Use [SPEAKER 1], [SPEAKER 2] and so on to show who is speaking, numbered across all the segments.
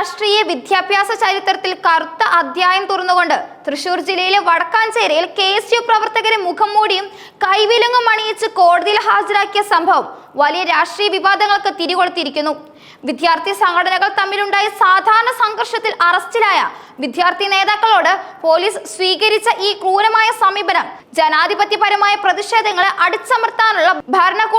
[SPEAKER 1] രാഷ്ട്രീയ വിദ്യാഭ്യാസ ചരിത്രത്തിൽ കറുത്ത അധ്യായം തുറന്നുകൊണ്ട് തൃശൂർ ജില്ലയിലെ വടക്കാഞ്ചേരിയിൽ കെ എസ് യു പ്രവർത്തകരെ മുഖം മൂടിയും കൈവിലങ്ങും അണിയിച്ച് കോടതിയിൽ ഹാജരാക്കിയ സംഭവം വലിയ രാഷ്ട്രീയ വിവാദങ്ങൾക്ക് തിരികൊളുത്തിയിരിക്കുന്നു. വിദ്യാർത്ഥി സംഘടനകൾ തമ്മിലുണ്ടായ സാധാരണ സംഘർഷത്തിൽ അറസ്റ്റിലായ വിദ്യാർത്ഥി നേതാക്കളോട് പോലീസ് സ്വീകരിച്ച ഈ ക്രൂരമായ സമീപനം ജനാധിപത്യപരമായ പ്രതിഷേധങ്ങളെ അടിച്ചമർത്താനുള്ള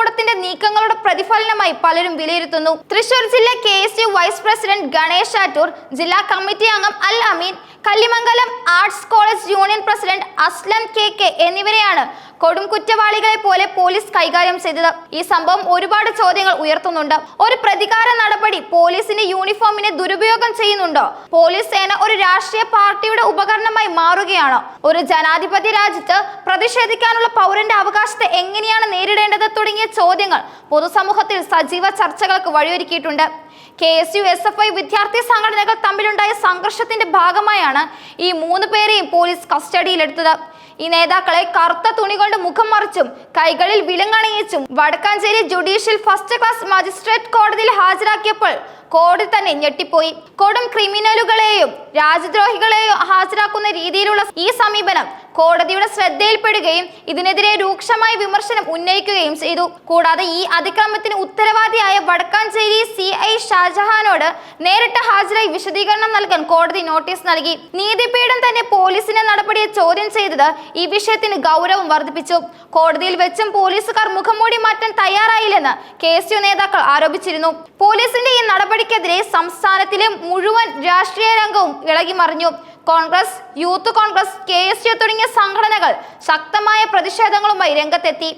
[SPEAKER 1] ഭരണകൂടത്തിന്റെ നീക്കങ്ങളുടെ പ്രതിഫലനമായി പലരും വിലയിരുത്തുന്നു. തൃശൂർ ജില്ല K S U vice president Ganesh Attoor ജില്ലാ കമ്മിറ്റി അംഗം Al Ameen Kallimangalam arts college union president Aslam K K എന്നിവരെയാണ് കൊടും കുറ്റവാളികളെ പോലെ പോലീസ് കൈകാര്യം ചെയ്തത്. ഈ സംഭവം ഒരുപാട് ചോദ്യങ്ങൾ ഉയർത്തുന്നുണ്ട്. ഒരു പ്രതികാര നടപടി പോലീസിന്റെ യൂണിഫോമിനെ ദുരുപയോഗം ചെയ്യുന്നുണ്ടോ? പോലീസ് സേന ഒരു രാഷ്ട്രീയ പാർട്ടിയുടെ ഉപകരണമായി മാറുകയാണോ? ഒരു ജനാധിപത്യ രാജ്യത്ത് പ്രതിഷേധിക്കാനുള്ള പൗരന്റെ അവകാശത്തെ എങ്ങനെയാണ് നേരിടേണ്ടത് തുടങ്ങിയ ചോദ്യങ്ങൾ പൊതുസമൂഹത്തിൽ സജീവ ചർച്ചകൾക്ക് വഴിയൊരുക്കിയിട്ടുണ്ട്. K S U S F I വിദ്യാർത്ഥി സംഘടനകൾ തമ്മിലുണ്ടായ സംഘർഷത്തിന്റെ ഭാഗമായാണ് ഈ മൂന്ന് പേരെയും പോലീസ് കസ്റ്റഡിയിലെടുത്തത്. ഈ നേതാക്കളെ കറുത്ത തുണി കൊണ്ട് മുഖം മറിച്ചും കൈകളിൽ വിലങ്ങണയിച്ചും Vadakkanchery judicial first class magistrate കോടതിയിൽ ഹാജരാക്കിയപ്പോൾ കോടതി തന്നെ ഞെട്ടിപ്പോയി. കൊടും ക്രിമിനലുകളെയും രാജ്യദ്രോഹികളെയും ഹാജരാക്കുന്ന രീതിയിലുള്ള ഈ സമീപനം കോടതിയുടെ ശ്രദ്ധയിൽപ്പെടുകയും ഇതിനെതിരെ രൂക്ഷമായ വിമർശനം ഉന്നയിക്കുകയും ചെയ്തു. കൂടാതെ ഈ അതിക്രമത്തിന് ഉത്തരവാദിയായ വടക്കാഞ്ചേരി സി ഐ ഷാജഹാനോട് നേരിട്ട് ഹാജരായി വിശദീകരണം നൽകാൻ കോടതി നോട്ടീസ് നൽകി. നീതിപീഠം തന്നെ പോലീസിന്റെ നടപടിയെ ചോദ്യം ചെയ്തത് ഈ വിഷയത്തിന് ഗൗരവം വർദ്ധിപ്പിച്ചു. കോടതിയിൽ വെച്ചും പോലീസുകാർ മുഖംമൂടി മാറ്റാൻ തയ്യാറായില്ലെന്ന് കെ എസ് യു നേതാക്കൾ ആരോപിച്ചിരുന്നു. പോലീസിന്റെ ഈ നടപടിക്കെതിരെ സംസ്ഥാനത്തിലെ മുഴുവൻ രാഷ്ട്രീയ രംഗവും ഇളകി മറിഞ്ഞു കോൺഗ്രസ് യൂത്ത് കോൺഗ്രസ് കെ തുടങ്ങിയ സംഘടനകൾ ശക്തമായ പ്രതിഷേധങ്ങളുമായി രംഗത്തെത്തി.